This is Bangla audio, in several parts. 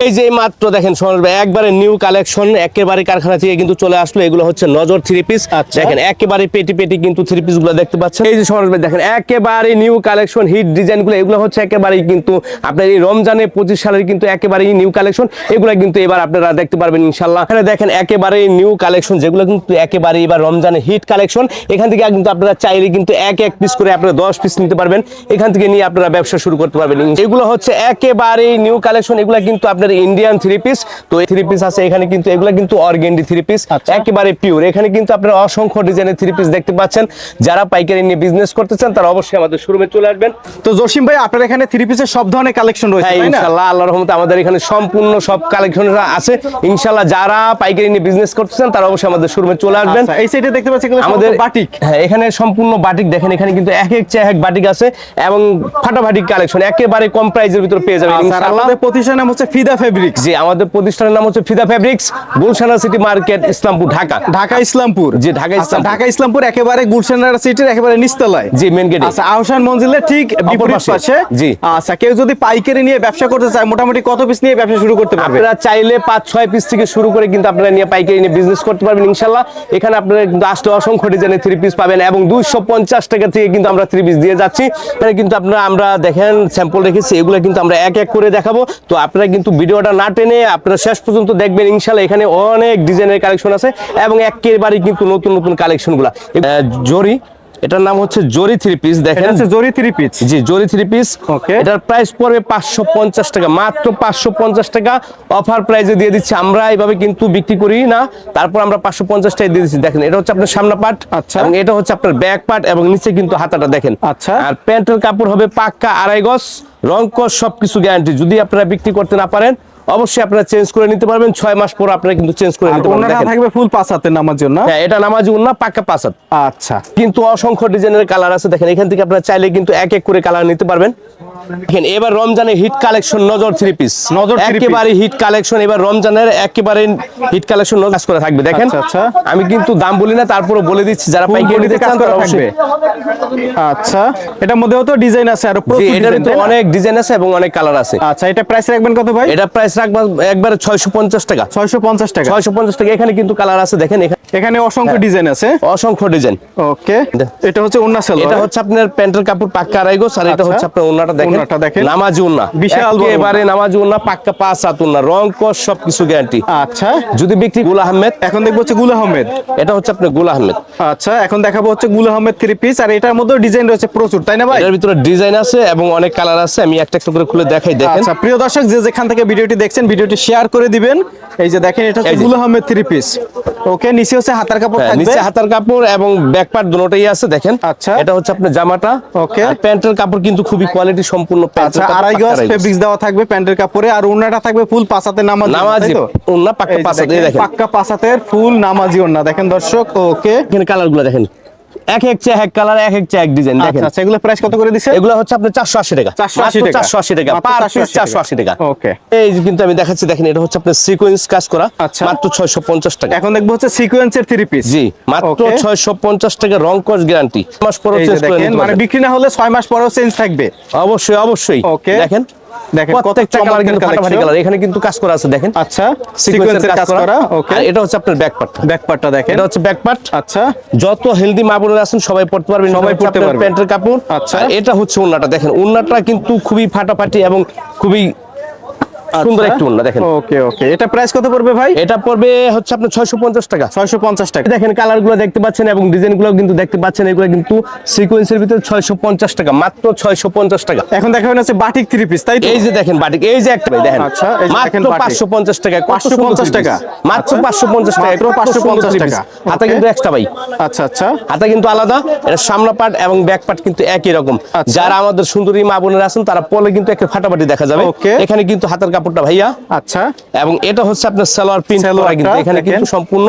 এই যে মাত্র দেখেন সোনার ভাই একবারে নিউ কালেকশন একেবারে কারখানা থেকে কিন্তু চলে আসলো। এগুলো হচ্ছে নজর থ্রি পিস আচ্ছা। দেখেন একেবারে পেটি পেটি কিন্তু থ্রি পিসগুলো দেখতে পাচ্ছেন। এই যে সোনার ভাই দেখেন একেবারে নিউ কালেকশন হিট ডিজাইনগুলো এগুলো হচ্ছে একেবারেই কিন্তু আপনার এই রমজানে পঁচিশ সালের কিন্তু একেবারেই নিউ কালেকশন এগুলো কিন্তু এবার আপনারা দেখতে পারবেন ইনশাল্লাহ এখানে দেখেন একেবারে নিউ কালেকশন যেগুলো কিন্তু একেবারে এবার রমজানে হিট কালেকশন এখান থেকে কিন্তু আপনারা চাইলে কিন্তু এক এক পিস করে আপনারা দশ পিস নিতে পারবেন। এখান থেকে নিয়ে আপনারা ব্যবসা শুরু করতে পারবেন। এগুলো হচ্ছে একেবারে নিউ কালেকশন এগুলো কিন্তু আপনার ইন্ডিয়ান থ্রি পিস তো এই থ্রি পিস আছে এখানে কিন্তু এগুলো কিন্তু অর্গেন্ডি থ্রি পিস। একেবারে পিওর এখানে কিন্তু আপনারা অসংখ্য ডিজাইনের থ্রি পিস দেখতে পাচ্ছেন। যারা পাইকারি নিয়ে বিজনেস করতে চান তারা অবশ্যই আমাদের শোরুমে চলে আসবেন। তো জসিম ভাই আপনার এখানে থ্রি পিসের সব ধরনের কালেকশন রয়েছে হ্যাঁ ইনশাল্লাহ আল্লাহর রহমতে আমাদের এখানে সম্পূর্ণ সব কালেকশন আছে। ইনশাল্লাহ যারা পাইকারি নিয়ে বিজনেস করতেছেন তারা অবশ্যই আমাদের শোরুমে চলে আসবেন। আচ্ছা, এই সাইডে দেখতে পাচ্ছি এগুলো আমাদের আমাদের বাটিক। হ্যাঁ এখানে সম্পূর্ণ বাটিক দেখেন এখানে কিন্তু এক এক চেয়ে এক বাটিক আছে এবং ফাটাফাটি কালেকশন একেবারে কম প্রাইজের ভিতরে পেয়ে যাবেন আচ্ছা, ইনশাআল্লাহ আমাদের প্রতিষ্ঠানের নাম হচ্ছে ফিদা ফেব্রিক্স জি আমাদের প্রতিষ্ঠানের নাম হচ্ছে ফিদা ফেব্রিক্স গুলশানা সিটি মার্কেট ইসলামপুর ঢাকা। ঢাকা ইসলামপুর। জি, ঢাকা আচ্ছা, ইসলামপুর। ঢাকা ইসলামপুর একেবারে গুলশানার সিটির একেবারে নিচতলায়। জি মেন গেটে আচ্ছা আহসান মঞ্জিলের ঠিক বিপরীত পাশে। জি। আচ্ছা কেউ যদি পাইকারি নিয়ে ব্যবসা করতে চায় মোটামুটি কত পিস নিয়ে ব্যবসা শুরু করতে পারবে? আপনারা চাইলে পাঁচ ছয় পিস থেকে শুরু করে কিন্তু আপনারা নিয়ে পাইকারি নিয়ে বিজনেস করতে পারবেন ইনশাল্লাহ এখানে আপনারা কিন্তু আসলে অসংখ্য ডিজাইনের থ্রি পিস পাবেন এবং দুইশো পঞ্চাশ টাকা থেকে কিন্তু আমরা থ্রি পিস দিয়ে যাচ্ছি। এখানে কিন্তু আপনারা আমরা দেখেন স্যাম্পল রেখেছি এগুলো কিন্তু আমরা এক এক করে দেখাবো। তো আপনারা কিন্তু ভিডিওটা না টেনে আপনারা শেষ পর্যন্ত দেখবেন ইনশাল্লাহ এখানে অনেক ডিজাইনের কালেকশন আছে এবং একেবারেই কিন্তু নতুন নতুন কালেকশনগুলো জরি এটার নাম হচ্ছে জরি থ্রি পিস দেখেন। জরি থ্রি পিস। জি জরি থ্রি পিস. এটার প্রাইস পড়বে পাঁচশো পঞ্চাশ টাকা মাত্র পাঁচশো পঞ্চাশ টাকা। অফার প্রাইসে দিয়ে দিচ্ছি আমরা এইভাবে কিন্তু বিক্রি করি না। তারপর আমরা পাঁচশো পঞ্চাশ টাকা দিয়ে দিচ্ছি। দেখেন এটা হচ্ছে আপনার সামনা পার্ট আচ্ছা। এবং এটা হচ্ছে আপনার ব্যাক পার্ট এবং নিচে কিন্তু হাতাটা দেখেন। আচ্ছা। আর প্যান্টের কাপড় হবে পাক্কা আড়াই গজ রং সবকিছু গ্যারান্টি যদি আপনারা বিক্রি করতে না পারেন অবশ্যই আপনারা চেঞ্জ করে নিতে পারবেন। ছয় মাস পর আপনারা কিন্তু চেঞ্জ করে নিতে পারবেন। থাকবে ফুল পাঁচ হাতের নামার জন্য? হ্যাঁ এটা নামাজি উন্না পাকা পাসাত আচ্ছা। কিন্তু অসংখ্য ডিজাইনের কালার আছে। দেখেন এখান থেকে আপনারা চাইলে কিন্তু এক এক করে কালার নিতে পারবেন। দেখেন এবার রমজানের হিট কালেকশন নজর থ্রি পিস নজর একেবারে হিট কালেকশন এবার রমজানের একেবারে হিট কালেকশন নজর করে থাকবে। দেখেন আচ্ছা, আচ্ছা। আমি কিন্তু দাম বলি না তারপরে বলে দিচ্ছি যারা পাইকারি নিতে চান তারা অবশ্যই। আচ্ছা এটার মধ্যেও তো ডিজাইন আছে আর জি, এটার তো অনেক ডিজাইন আছে এবং অনেক কালার আছে। আচ্ছা এটা প্রাইস রাখবেন কত ভাই? এটা প্রাইস রাখব একবারে ছয়শো পঞ্চাশ টাকা। ছয়শো পঞ্চাশ টাকা। ছয়শো পঞ্চাশ টাকা এখানে কিন্তু কালার আছে দেখেন এখানে এখানে হ্যাঁ। অসংখ্য ডিজাইন আছে। অসংখ্য ডিজাইন ওকে এটা হচ্ছে উন্না সেল এটা হচ্ছে আপনার প্যান্টের কাপড় পাক্কা আড়াই গোছ আর এটা আচ্ছা। হচ্ছে আপনার ওন্নাটা ওড়নাটা দেখেন। নামাজি বিশাল বড় একেবারে নামাজি ওন্না পাক্কা পাঁচ হাত ওন্না রং কস সবকিছু গ্যারান্টি আচ্ছা। যদি বিক্রি গুল আহমেদ এখন দেখব হচ্ছে গুল আহমেদ। এটা হচ্ছে আপনার গুল আহমেদ। আচ্ছা এখন দেখাবো হচ্ছে গুল আহমেদ থ্রি পিস আর এটার মধ্যে ডিজাইন রয়েছে প্রচুর তাই না ভাই? এটার ভিতরে ডিজাইন আছে এবং অনেক কালার আছে আমি একটা একটা করে খুলে দেখাই দেখেন। আচ্ছা প্রিয় দর্শক যে যেখান থেকে ভিডিওটি দেখছেন ভিডিওটি শেয়ার করে দিবেন। এই যে দেখেন এটা হচ্ছে গুল আহমেদ থ্রি পিস ওকে নিচে হচ্ছে হাতার কাপড় হ্যাঁ, থাকবে। নিচে হাতার কাপড় এবং ব্যাক পার্ট দুটোই আছে দেখেন। আচ্ছা। এটা হচ্ছে আপনার জামাটা. আর প্যান্টের কাপড় কিন্তু খুবই কোয়ালিটি সম্পূর্ণ আচ্ছা আড়াই গজ ফেব্রিক্স দেওয়া থাকবে প্যান্টের কাপড়ে আর ওড়নাটা থাকবে ফুল পাসাতে নামাজি নামাজি ওড়না পাক্কা দেখেন, দেখেন। পাক্কা পাঁচাতের ফুল নামাজি ওড়না। দেখেন দর্শক ওকে। এখানে কালারগুলো দেখেন। এক এক চেয়ে এক কালার এক এক চেয়ে এক ডিজাইন দেখেন। আচ্ছা আচ্ছা এগুলো প্রাইস কত করে দিছে? এগুলো হচ্ছে আপনার চারশো আশি টাকা। 480 টাকা। চারশো আশি টাকা। পার পিস চারশো আশি টাকা। ওকে। এই যে কিন্তু আমি দেখাচ্ছি দেখেন এটা হচ্ছে আপনার সিকোয়েন্স কাজ করা আচ্ছা। মাত্র ছয়শো পঞ্চাশ টাকা। এখন দেখব হচ্ছে সিকোয়েন্সের থ্রি পিস জি মাত্র Okay. ছয়শো পঞ্চাশ টাকা রং কস গ্যারান্টি মাস পরে চেঞ্জ করে মানে বিক্রি না হলে ছয় মাস পরেও চেঞ্জ থাকবে। অবশ্যই অবশ্যই। দেখেন। দেখেন প্রত্যেকটা কালার কিন্তু ফাটাফাটি কালার এখানে কিন্তু কাজ করা আছে দেখেন। আচ্ছা সিকোয়েন্সের সিকোয়েন্সের কাজ করা। ওকে আর এটা হচ্ছে আপনার ব্যাক পার্ট ব্যাক পার্টটা দেখেন। এটা হচ্ছে ব্যাক পার্ট আচ্ছা। যত হেলদি মা বোনেরা আছেন সবাই পড়তে পারবেন। সবাই পড়তে পারবেন প্যান্টের কাপড়। আচ্ছা। এটা হচ্ছে ওন্নাটা দেখেন ওন্নাটা কিন্তু খুবই ফাটাফাটি এবং খুবই সুন্দর একটু ওন্না দেখেন। ওকে ওকে। এটা প্রাইস কত পড়বে ভাই? এটা পড়বে হচ্ছে আপনার ছয়শো পঞ্চাশ টাকা। ছয়শো পঞ্চাশ টাকা। দেখেন কালারগুলো দেখতে পাচ্ছেন এবং ডিজাইনগুলো কিন্তু দেখতে পাচ্ছেন এগুলো কিন্তু সিকোয়েন্সের ভিতরে ছয়শো পঞ্চাশ টাকা মাত্র ছয়শো পঞ্চাশ টাকা। এখন হচ্ছে বাটিক থ্রি পিস তাই তো? এই যে দেখেন বাটিক এই যে একটা ভাই দেখেন। আচ্ছা, মাত্র বাটিক। পাঁচশো পঞ্চাশ টাকা 550 টাকা। মাত্র আচ্ছা। পাঁচশো পঞ্চাশ টাকা মাত্র 550 টাকা। হাতা কিন্তু এক্সট্রা ভাই। আচ্ছা আচ্ছা। হাতা কিন্তু আলাদা এটা এবং ব্যাক পার্ট কিন্তু একই রকম। আচ্ছা। যারা আমাদের সুন্দরী মা বোনেরা আছেন তারা পলে কিন্তু একটা ফাটাফাটি দেখা যাবে. এখানে কিন্তু হাতের কাপড়টা ভাইয়া। আচ্ছা। এবং এটা হচ্ছে আপনার সালোয়ার প্রিন্ট করা কিন্তু এখানে কিন্তু সম্পূর্ণ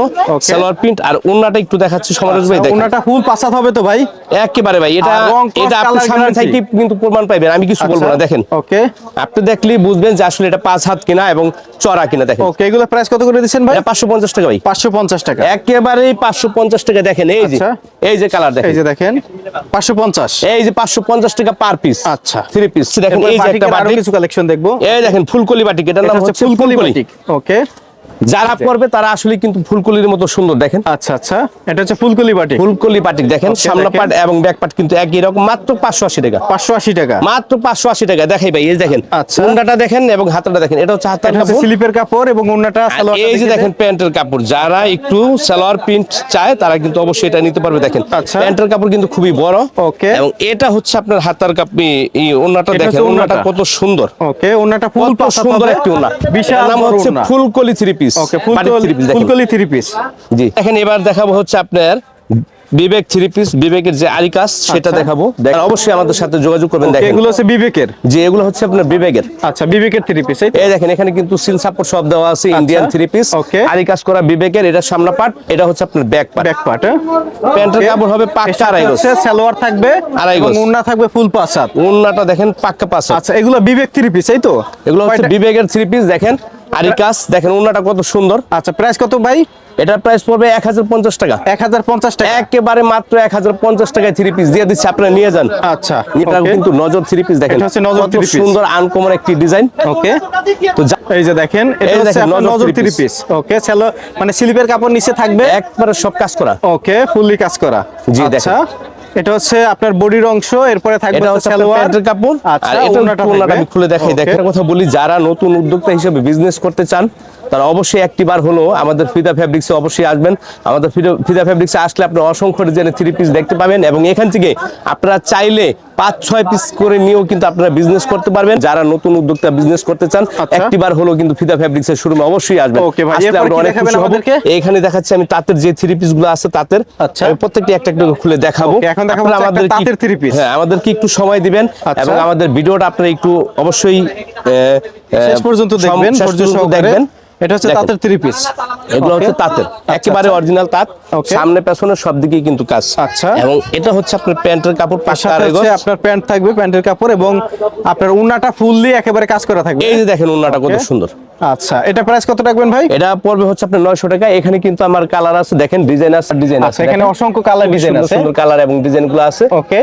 সালোয়ার প্রিন্ট আর ওন্নাটা একটু দেখাচ্ছি সমাজ ভাই দেখেন। ওনাটা ফুল পাসাত হবে তো ভাই? একেবারে ভাই এটা এটা আপনি সামনে থেকে কিন্তু প্রমাণ পাইবেন আমি কিছু বলব না দেখেন। ওকে। আপনি দেখলেই বুঝবেন যে আসলে এটা পাঁচ হাত কিনা এবং চড়া কিনা দেখেন। ওকে এগুলো প্রাইস কত করে দিচ্ছেন ভাই? এটা পাঁচশো পঞ্চাশ টাকা ভাই। পাঁচশো পঞ্চাশ টাকা। একেবারে পাঁচশো পঞ্চাশ টাকা দেখেন এই যে। আচ্ছা। এই যে কালার দেখেন। এই যে দেখেন পাঁচশো পঞ্চাশ। এই যে পাঁচশো পঞ্চাশ টাকা পার পিস আচ্ছা। থ্রি পিস দেখেন এই যে একটা কিছু কালেকশন দেখব। এই দেখেন ফুলকলি ফুলকলি বাটিক এটার নাম হচ্ছে ফুলকলি বাটিক। ওকে যারা পরবে তারা আসলে কিন্তু ফুলকলির মতো সুন্দর দেখেন। আচ্ছা আচ্ছা। এটা হচ্ছে ফুলকলি বাটিক ফুলকলি বাটিক দেখেন সামনে পাট এবং ব্যাক পাট কিন্তু একই রকম মাত্র পাঁচশো আশি টাকা। পাঁচশো আশি টাকা। মাত্র পাঁচশো আশি টাকা। দেখাই ভাই এই দেখেন আচ্ছা। উন্ডাটা দেখেন এবং হাতাটা দেখেন এটা হচ্ছে হাতার কাপড়। স্লিপের কাপড় এবং অন্যটা আর এই যে দেখেন। প্যান্টের কাপড়। যারা একটু সালোয়ার প্রিন্ট চায় তারা কিন্তু অবশ্যই এটা নিতে পারবে দেখেন। আচ্ছা। প্যান্টের কাপড় কিন্তু খুবই বড়। ওকে। এবং এটা হচ্ছে আপনার হাতার কাপড় এই ওন্নাটা দেখেন ওন্নাটা কত সুন্দর। ওকে অন্যটা ফুল সুন্দর একটি ওন্না বিশাল নাম হচ্ছে Phulkoli three piece. Okay Phulkoli three piece জি। এখন এবার দেখাবো হচ্ছে আপনার বিবেক থ্রি পিস বিবেকের যে কাজ সেটা আচ্ছা। দেখাবো অবশ্যই আমাদের সাথে যোগাযোগ করবেন দেখেন। এগুলো হচ্ছে বিবেকের। যে এগুলো হচ্ছে আপনার বিবেকের। আচ্ছা বিবেকের থ্রি পিস এই দেখেন এখানে কিন্তু সিল সাপোর্ট সব দেওয়া আছে ইন্ডিয়ান থ্রি পিস আচ্ছা। করা বিবেকের এটা সামনা পার্ট এটা হচ্ছে আপনার ব্যাক পার্ট ব্যাক পার্ট প্যান্টের কাপড় হবে পাক্কা আড়াই গজ। সালোয়ার থাকবে আড়াই গজ। ওন্না থাকবে ফুল পাঁচ হাত। ওন্নাটা দেখেন পাক্কা আচ্ছা এগুলো বিবেক থ্রি পিস এই তো। এগুলো হচ্ছে বিবেকের থ্রি পিস দেখেন। আরি কাজ দেখেন ওন্নাটা কত সুন্দর। আচ্ছা প্রাইস কত ভাই? এটার প্রাইস পড়বে এক হাজার পঞ্চাশ টাকা। এক হাজার পঞ্চাশ টাকা। একেবারে মাত্র এক হাজার পঞ্চাশ টাকায় থ্রি পিস দিয়ে দিচ্ছে আপনারা নিয়ে যান। আচ্ছা এটা কিন্তু নজর থ্রি পিস দেখেন। হচ্ছে নজর three সুন্দর আনকমন একটি ডিজাইন ওকে তো এই যে দেখেন এটা হচ্ছে নজর থ্রি পিস ওকে মানে স্লিপের কাপড় নিচে থাকবে। একবারে সব কাজ করা। ওকে ফুললি কাজ করা। জি, আচ্ছা। এটা হচ্ছে আপনার বডির অংশ এরপরে থাকবে এটা হচ্ছে প্যান্টের কাপড়। আচ্ছা আর এটা আমি খুলে দেখাই. দেখেন একটা কথা বলি যারা নতুন উদ্যোক্তা হিসেবে বিজনেস করতে চান তারা অবশ্যই একটিবার হলো। আমাদের ফিদা ফ্যাব্রিক্সে অবশ্যই আসবেন। আমাদের ফিদা- ফ্যাব্রিক্সে আসলে আপনি অসংখ্য ডিজাইনের থ্রি পিস দেখতে পাবেন এবং এখান থেকে আপনারা চাইলে পাঁচ ছয় পিস করে নিয়েও কিন্তু আপনারা বিজনেস করতে পারবেন। যারা নতুন উদ্যোক্তা বিজনেস করতে চান আচ্ছা। একটিবার হলো কিন্তু ফিদা ফ্যাব্রিক্সের শোরুমে অবশ্যই আসবেন। আসলে আমরা অনেক খুশি হব। এখানে দেখাচ্ছি আমি তাঁতের যে থ্রি পিসগুলো আছে তাঁতের। আচ্ছা। আমি প্রত্যেকটি একটা একটা খুলে দেখাবো। এখন দেখাবো একটা আমাদের তাঁতের three piece। হ্যাঁ আমাদেরকে একটু সময় দিবেন আচ্ছা। এবং আমাদের ভিডিওটা আপনারা একটু অবশ্যই শেষ পর্যন্ত দেখবেন দেখবেন। এটা হচ্ছে তাঁতের থ্রি পিস এগুলো হচ্ছে তাঁতের। একেবারে অরিজিনাল তাঁত। সামনে পেছনে সব দিকেই কিন্তু কাজ। আচ্ছা। এবং এটা হচ্ছে আপনার প্যান্টের কাপড় আপনার প্যান্ট থাকবে প্যান্টের কাপড় এবং আপনার উন্নাটা ফুললি একেবারে কাজ করা থাকবে। এই যে দেখেন উন্নাটা কত সুন্দর। আচ্ছা এটা প্রাইস কত রাখবেন ভাই? এটা পড়বে হচ্ছে আপনার নয়শো টাকা। এখানে কিন্তু আমার কালার আছে দেখেন ডিজাইন আছে ডিজাইন আচ্ছা এখানে অসংখ্য কালার ডিজাইন আছে। সুন্দর কালার এবং ডিজাইনগুলো আছে। ওকে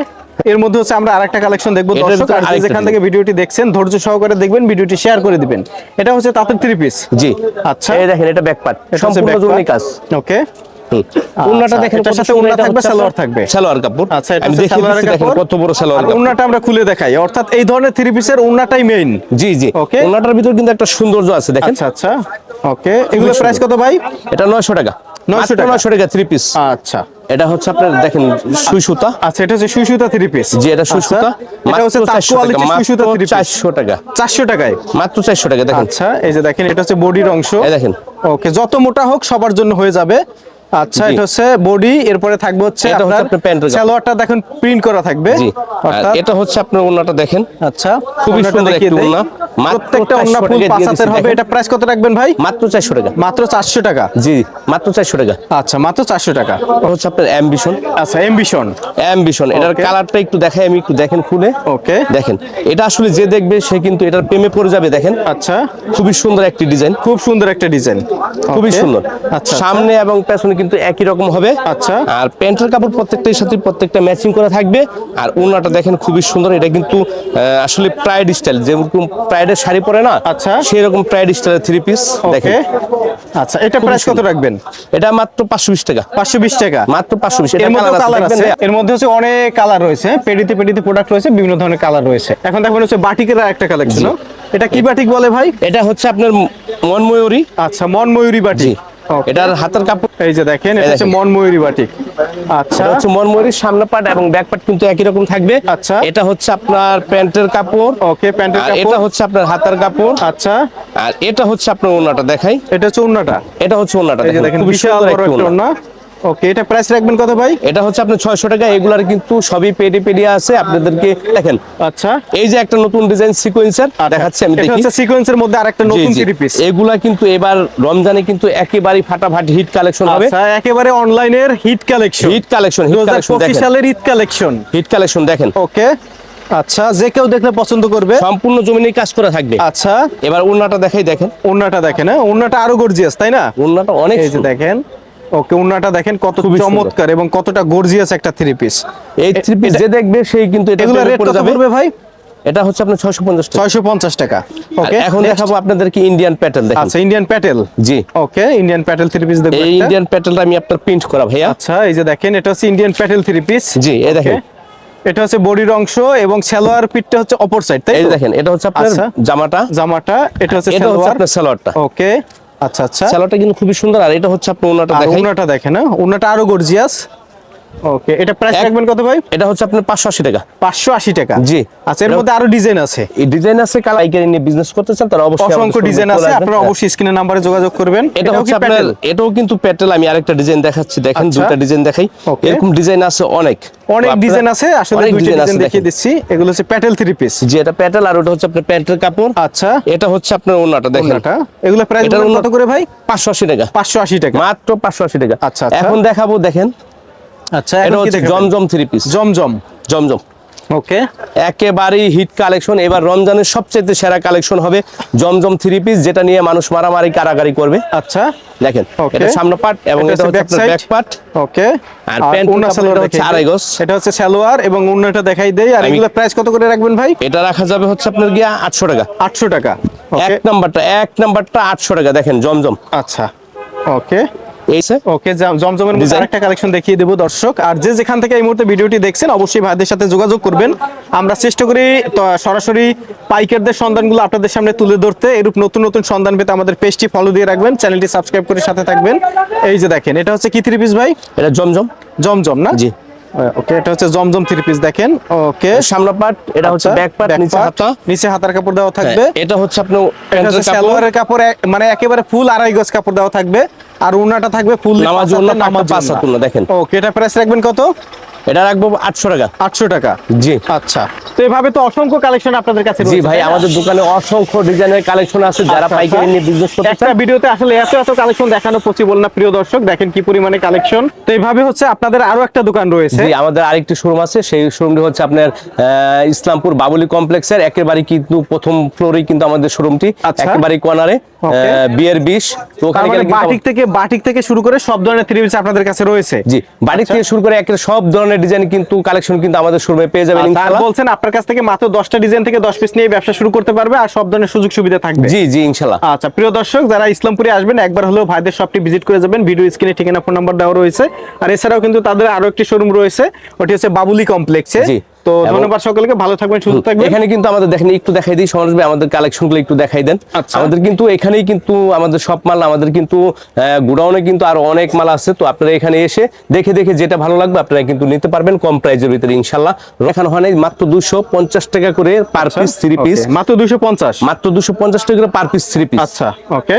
এর মধ্যে হচ্ছে আমরা আরেকটা কালেকশন দেখব দর্শক আর যে যেখান থেকে ভিডিওটি দেখছেন ধৈর্য সহকারে দেখবেন ভিডিওটি শেয়ার করে দিবেন। এটা হচ্ছে তাঁতের থ্রি পিস জি। আচ্ছা। এই দেখেন এটা ব্যাক পার্ট সম্পূর্ণ জমি কাজ। ওকে উন্নাটা দেখেন এটার সাথে উন্না থাকবে, সালোয়ার থাকবে। সালোয়ার কাপড়। আচ্ছা এটা সালোয়ারের কাপড়। কত বড় সালোয়ার কাপড়। উন্নাটা আমরা খুলে দেখাই। অর্থাৎ এই ধরনের থ্রি পিসের উন্নাটাই মেইন জি জি। Okay. ওনাটার ভিতর কিন্তু একটা সৌন্দর্য আছে দেখেন। আচ্ছা আচ্ছা। ওকে এগুলো প্রাইস কত ভাই? এটা নয়শো টাকা। 900 টাকা। নয়শো টাকা থ্রি পিস আচ্ছা। এটা হচ্ছে আপনার দেখেন সুই সুতা। আচ্ছা এটা হচ্ছে সুই সুতা থ্রি পিস জি এটা সুই সুতা। এটা হচ্ছে তার কোয়ালিটি সুই সুতা থ্রি পিস চারশো টাকা। চারশো টাকায়? মাত্র চারশো টাকা দেখেন। আচ্ছা এই যে দেখেন এটা হচ্ছে বডির অংশ। এই দেখেন। ওকে যত মোটা হোক সবার জন্য হয়ে যাবে। আচ্ছা এটা হচ্ছে বডি এরপরে থাকবে হচ্ছে এটা হচ্ছে আপনার প্যান্টের। সালোয়ারটা দেখুন প্রিন্ট করা থাকবে জি। এটা হচ্ছে আপনার ওনাটা দেখেন। আচ্ছা খুবই সুন্দর একটি। মাত্র প্রত্যেকটা 400 ফুল পাঁচাতের হবে। এটা প্রাইস কত রাখবেন ভাই? মাত্র চারশো টাকা। মাত্র চারশো টাকা। জি মাত্র চারশো টাকা। আচ্ছা মাত্র চারশো টাকা। এটা হচ্ছে আপনার অ্যাম্বিশন আচ্ছা এমবিশন অ্যাম্বিশন এটার কালারটা একটু দেখাই আমি একটু দেখেন খুলে। ওকে দেখেন এটা আসলে যে দেখবে সে কিন্তু এটার প্রেমে পড়ে যাবে দেখেন। আচ্ছা। খুবই সুন্দর একটি ডিজাইন খুব সুন্দর একটা ডিজাইন খুবই সুন্দর। আচ্ছা। সামনে এবং পেছনে কিন্তু একই রকম হবে। আচ্ছা। আর প্যান্টের কাপড় প্রত্যেকটার সাথে প্রত্যেকটা ম্যাচিং করা থাকবে। আর ওনাটা দেখেন খুবই সুন্দর এটা কিন্তু আসলে প্রাইড স্টাইল যেরকম প্রাইডের শাড়ি পরে না আচ্ছা। সেই রকম প্রাইড স্টাইলের থ্রি পিস দেখেন। আচ্ছা এটা প্রাইস কত রাখবেন? এটা মাত্র পাঁচশো বিশ টাকা। পাঁচশো বিশ টাকা। মাত্র পাঁচশো বিশ এর মধ্যে কালার আছে এর মধ্যে হচ্ছে অনেক কালার রয়েছে পেডিতে পেডিতে প্রোডাক্ট রয়েছে বিভিন্ন ধরনের কালার রয়েছে। এখন দেখবেন হচ্ছে বাটিকের একটা কালেকশন এটা কি বাটিক বলে ভাই? এটা হচ্ছে আপনার মনময়ূরী। আচ্ছা মন ময়ূরী বাটিক. এটার হাতের কাপড় এই যে দেখেন এটা হচ্ছে মনময়ূরী বাটিক। আচ্ছা। এটা হচ্ছে মনময়ূরীর সামনে পাট এবং ব্যাক পাট কিন্তু একই রকম থাকবে। আচ্ছা। এটা হচ্ছে আপনার প্যান্টের কাপড়। ওকে প্যান্টের কাপড়। এটা হচ্ছে আপনার হাতের কাপড়। আচ্ছা। আর এটা হচ্ছে আপনার ওনাটা দেখাই। এটা হচ্ছে ওন্নাটা এটা হচ্ছে ওনাটা দেখেন খুব বিশাল বড় একটা। ওন্না ওকে এটা প্রাইস রাখবেন কত ভাই? এটা হচ্ছে আপনার ছয়শো টাকা এগুলার কিন্তু সবই পেডি পেডিয়া আছে আপনাদেরকে দেখেন। আচ্ছা। এই যে একটা নতুন ডিজাইন সিকোয়েন্সের দেখাচ্ছি আমি এটা হচ্ছে সিকোয়েন্সের মধ্যে আরেকটা নতুন থ্রি পিস এগুলা কিন্তু এবার রমজানে কিন্তু ফাটাফাটি হিট কালেকশন হবে। আচ্ছা একেবারে অনলাইনের hit collection hit collection hit collection দেখেন। সালের ঈদ কালেকশন হিট কালেকশন দেখেন। ওকে আচ্ছা যে কেউ দেখলে পছন্দ করবে। সম্পূর্ণ জমিনে কাজ করা থাকবে। আচ্ছা। এবার ওনাটা দেখাই দেখেন। ওন্নাটা দেখেন হ্যাঁ? ওন্নাটা আরও গর্জিয়াস তাই না? ওনাটা অনেক। দেখেন। ওকে ওন্নাটা দেখেন কত চমৎকার এবং কতটা গর্জিয়াস একটা থ্রি পিস এই থ্রি পিস যে দেখবে সেই কিন্তু এটা রেট কত পড়বে ভাই? এটা হচ্ছে আপনার ছয়শো পঞ্চাশ টাকা। ছয়শো পঞ্চাশ টাকা। ওকে এখন দেখাবো আপনাদেরকে ইন্ডিয়ান প্যাটেল দেখেন। আচ্ছা ইন্ডিয়ান প্যাটেল জি। Okay Indian petal three piece দেখব এই ইন্ডিয়ান প্যাটেলটা আমি আপনার প্রিন্ট করা ভাইয়া। আচ্ছা এই যে দেখেন এটা হচ্ছে ইন্ডিয়ান প্যাটেল থ্রি পিস জি এই দেখেন। এটা হচ্ছে বডির অংশ এবং সালোয়ার পিঠটা হচ্ছে অপর সাইড তাই এই দেখেন এটা হচ্ছে আপনার আচ্ছা। জামাটা। জামাটা এটা হচ্ছে এটা হচ্ছে সালোয়ার। আপনার সালোয়ারটা। ওকে। আচ্ছা আচ্ছা। সালোয়ারটা কিন্তু খুবই সুন্দর আর এটা হচ্ছে আপনার ওনাটা দেখেন ওনাটা দেখেন না ওনাটা আরও গর্জিয়াস ওকে এটা প্রাইস রাখবেন কত ভাই? এটা হচ্ছে আপনার পাঁচশো আশি টাকা। পাঁচশো আশি টাকা। জি। আচ্ছা এর মধ্যে আরও ডিজাইন আছে? এই ডিজাইন আছে কালার পাইকারি নিয়ে বিজনেস করতে চান তারা অবশ্যই অসংখ্য ডিজাইন আছে আপনারা। অবশ্যই স্ক্রিনের নাম্বারে যোগাযোগ করবেন। এটা হচ্ছে আপনার এটাও কিন্তু প্যাটেল আমি আরেকটা ডিজাইন দেখাচ্ছি দেখেন আচ্ছা। দুইটা ডিজাইন দেখাই। এরকম ডিজাইন আছে অনেক। অনেক ডিজাইন আছে আসলে দুইটা ডিজাইন দেখিয়ে দিচ্ছি। এগুলো হচ্ছে প্যাটেল থ্রি পিস যে এটা প্যাটেল আর ওটা হচ্ছে আপনার প্যান্টের কাপড়। আচ্ছা। এটা হচ্ছে আপনার ওনাটা দেখেন। এগুলো প্রাইস কত করে ভাই? পাঁচশো আশি টাকা। পাঁচশো আশি টাকা। মাত্র পাঁচশো আশি টাকা। আচ্ছা, আচ্ছা। এখন দেখাবো দেখেন। আচ্ছা এটা হচ্ছে জমজম থ্রি পিস জমজম। জমজম। ওকে। একেবারেই হিট কালেকশন এবার রমজানের সবচেয়ে সেরা কালেকশন হবে জমজম থ্রি পিস যেটা নিয়ে মানুষ মারামারি কারাগারি করবে। আচ্ছা। দেখেন এটা সামনে পার্ট এবং এটা হচ্ছে আপনার ব্যাক পার্ট ওকে। আর এটা হচ্ছে আড়াই গজ। এটা হচ্ছে সালোয়ার এবং উন্নটা দেখাই দেই। আর এগুলো প্রাইস কত করে রাখবেন ভাই? এটা রাখা যাবে হচ্ছে আপনার গিয়া আটশো টাকা। আটশো টাকা। ওকে। এক নাম্বারটা এক নাম্বারটা আটশো টাকা। দেখেন জমজম। আচ্ছা। ওকে। ওকে জমজমের মধ্যে আরেকটা কালেকশন দেখিয়ে দেবো দর্শক। আর যে যেখান থেকে এই মুহূর্তে ভিডিওটি দেখছেন অবশ্যই ভাইদের সাথে যোগাযোগ করবেন। আমরা চেষ্টা করি সরাসরি পাইকারদের সন্ধানগুলো আপনাদের সামনে তুলে ধরতে। এরূপ নতুন নতুন সন্ধান পেতে আমাদের পেজটি ফলো দিয়ে রাখবেন চ্যানেলটি সাবস্ক্রাইব করে সাথে থাকবেন। এই যে দেখেন এটা হচ্ছে কি থ্রি পিস ভাই? এটা জমজম? জমজম না? জি। ওকে এটা হচ্ছে জমজম থ্রি পিস দেখেন। ওকে সামনে পার্ট এটা হচ্ছে ব্যাক পার্ট নিচে হাতা। নিচে হাতার কাপড় দেওয়া থাকবে। হ্যাঁ, এটা হচ্ছে আপনার সালোয়ারের কাপড় মানে একেবারে ফুল আড়াই গজ কাপড় দেওয়া থাকবে। আর উনাটা থাকবে ফুল নামাজ ওড়না, নামাজ পাঁচ দেখেন। ওকে এটা প্রাইস রাখবেন কত? এটা রাখব আটশো টাকা। আটশো টাকা? জি। আচ্ছা। তো এভাবে তো অসংখ্য কালেকশন আপনাদের কাছে জি ভাই আমাদের দোকানে অসংখ্য ডিজাইনের কালেকশন আছে যারা আচ্ছা, পাইকারি আচ্ছা। নিয়ে বিজনেস করতে একটা ভিডিওতে আসলে এত এত কালেকশন দেখানো পসিবল না প্রিয় দর্শক দেখেন কি পরিমাণে কালেকশন তো এইভাবে হচ্ছে আপনাদের আরও একটা দোকান রয়েছে। জি আমাদের আরেকটি শোরুম আছে সেই শোরুমটি হচ্ছে আপনার ইসলামপুর বাবুলি কমপ্লেক্সের একেবারে কিন্তু প্রথম ফ্লোরেই কিন্তু আমাদের শোরুমটি আচ্ছা। একেবারে কর্নারে. বিয়ের বিশ তো ওখানে মানে বাটিক থেকে বাটিক থেকে শুরু করে সব ধরনের থ্রি আপনাদের কাছে রয়েছে। জি আচ্ছা। থেকে শুরু করে একের সব ধরনের ডিজাইন কিন্তু কালেকশন কিন্তু আমাদের শোরুমে পেয়ে যাবেন আচ্ছা, ইনশাআল্লাহ। বলছেন আপনার কাছ থেকে মাত্র দশটা ডিজাইন থেকে দশ পিস নিয়ে ব্যবসা শুরু করতে পারবে আর সব ধরনের সুযোগ সুবিধা থাকবে। জি জি ইনশাআল্লাহ। আচ্ছা প্রিয় দর্শক যারা ইসলামপুরে আসবেন একবার হলেও ভাইদের শপটি ভিজিট করে যাবেন। ভিডিও স্ক্রিনে ঠিকানা ফোন নাম্বার দেওয়া রয়েছে। আর এছাড়াও কিন্তু তাদের আরও একটি শোরুম রয়েছে ওটি হচ্ছে বাবুলি কমপ্লেক্সে জি। তো ধন্যবাদ সকলকে ভালো থাকবেন সুস্থ থাকবেন। এখানে কিন্তু আমাদের দেখেন একটু দেখাই দিই সমাজ ভাই আমাদের কালেকশনগুলো একটু দেখাই দেন। আচ্ছা। আমাদের কিন্তু এখানেই কিন্তু আমাদের সব মাল আমাদের কিন্তু গুডাউনে কিন্তু আরও অনেক মাল আছে। তো আপনারা এখানে এসে দেখে দেখে যেটা ভালো লাগবে আপনারা কিন্তু নিতে পারবেন কম প্রাইজের ভিতরে ইনশাল্লাহ। এখানে হয় নাই মাত্র দুশো পঞ্চাশ টাকা করে পার পিস থ্রি পিস মাত্র দুশো পঞ্চাশ। মাত্র দুশো পঞ্চাশ টাকা করে পার পিস থ্রি পিস আচ্ছা ওকে